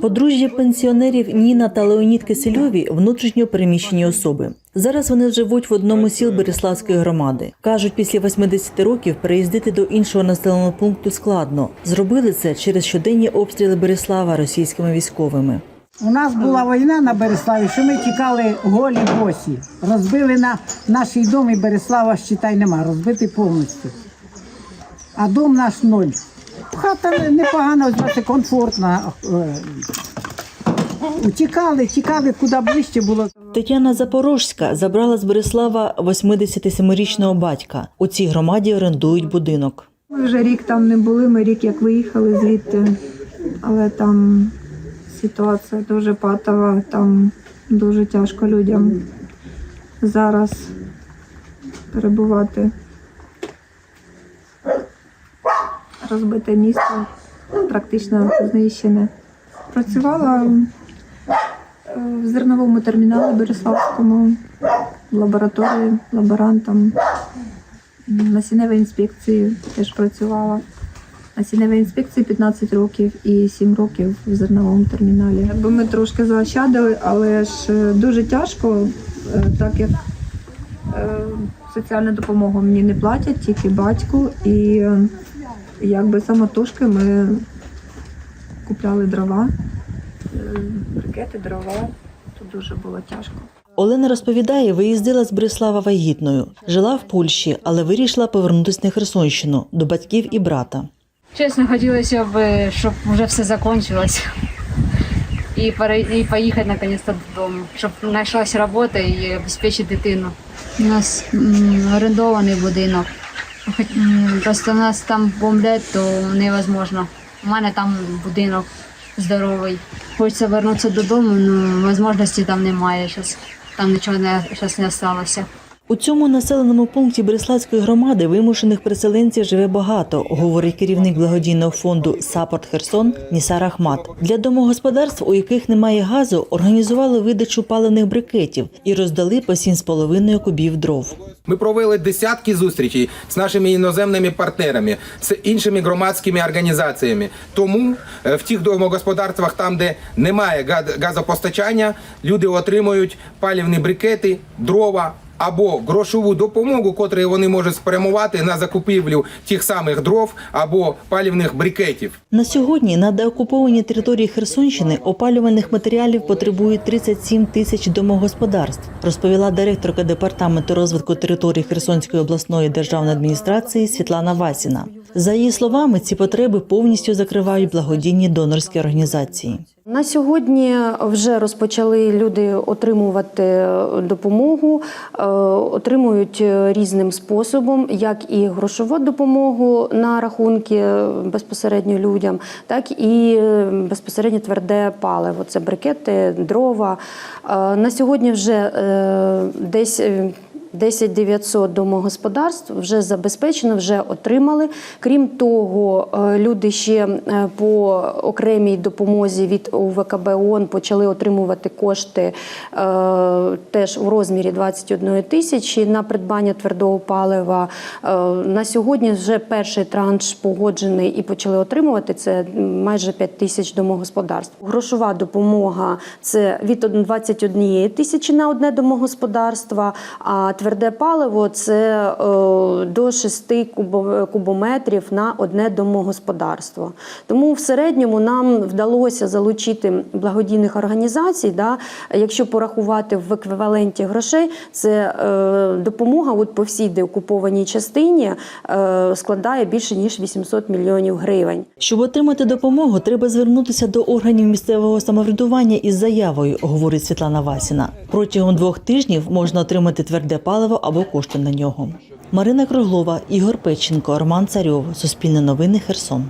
Подружжя пенсіонерів Ніна та Леонід Кисельові внутрішньо переміщені особи. Зараз вони живуть в одному сіл Береславської громади. кажуть, після 80 років переїздити до іншого населеного пункту складно. Зробили це через щоденні обстріли Береслава російськими військовими. У нас була війна на Береславі, що ми тікали голі босі. Розбили на наш дом і Береслава, считай, нема, розбитий повністю. А дом наш ноль. Хата не- непогана, знаєте, комфортна. Е, Утікали, тікали куди ближче було. Тетяна Запорожська забрала з Береслава 87-річного батька. У цій громаді орендують будинок. Ми вже рік там не були, ми рік як виїхали звідти, але там ситуація дуже патова, там дуже тяжко людям зараз перебувати. Розбите місто, практично знищене. Працювала е, в зерновому терміналі Береславському, в лабораторії, лаборантом. На сіневій інспекції теж працювала. На сіневій інспекції 15 років і 7 років в зерновому терміналі. Якби ми трошки заощадили, але ж е, дуже тяжко, е, так як соціальну допомогу мені не платять, тільки батьку. І якби самотужки ми купляли дрова, брикети, дрова. Тут дуже було тяжко. Олена розповідає, виїздила з Береслава вагітною, жила в Польщі, але вирішила повернутися на Херсонщину до батьків і брата. Чесно, хотілося б, щоб вже все закінчилось. І, поїхати наконец-то додому, щоб знайшлась робота і обезпечити дитину. У нас орендований будинок. Просто нас там бомблять, то невозможно. У мене там будинок здоровий. Хочеться повернутися додому, але можливості там немає. Там нічого не, не залишилося. У цьому населеному пункті Береславської громади вимушених переселенців живе багато, говорить керівник благодійного фонду Сапорт Херсон Нісар Ахмат. Для домогосподарств, у яких немає газу, організували видачу паливних брикетів і роздали по 7,5 кубів дров. Ми провели десятки зустрічей з нашими іноземними партнерами, з іншими громадськими організаціями. Тому е, в тих домогосподарствах, там, де немає газ- газопостачання, люди отримують палівні брикети, дрова. Або грошову допомогу, котру вони можуть спрямувати на закупівлю тих самих дров або палівних брикетів. На сьогодні на деокупованій території Херсонщини опалювальних матеріалів потребує 37 тисяч домогосподарств, розповіла директорка департаменту розвитку території Херсонської обласної державної адміністрації Світлана Васіна. За її словами, ці потреби повністю закривають благодійні донорські організації. На сьогодні вже розпочали люди отримувати допомогу, е, отримують різним способом, як і грошову допомогу на рахунки безпосередньо людям, так і безпосередньо тверде паливо. Це брикети, дрова. Е, На сьогодні вже е, десь. Е, 10 900 домогосподарств вже забезпечено, вже отримали. Крім того, е, люди ще е, по окремій допомозі від УВКБ ООН почали отримувати кошти е, теж у розмірі 21 тисячі на придбання твердого палива. На сьогодні вже перший транш погоджений і почали отримувати це майже 5 тисяч домогосподарств. Грошова допомога це від 21 тисячі на одне домогосподарство, а тверде паливо це е, до 6 кубо- кубометрів на одне домогосподарство. Тому в середньому нам вдалося залучити благодійних організацій. Да, якщо порахувати в еквіваленті грошей, це е, допомога от по всій деокупованій частині е, складає більше ніж 800 мільйонів гривень. Щоб отримати допомогу, треба звернутися до органів місцевого самоврядування із заявою, говорить Світлана Васіна. Протягом двох тижнів можна отримати тверде паливо або кошти на нього. Марина Круглова, Ігор Печенко, Роман Царьов. Суспільне новини Херсон.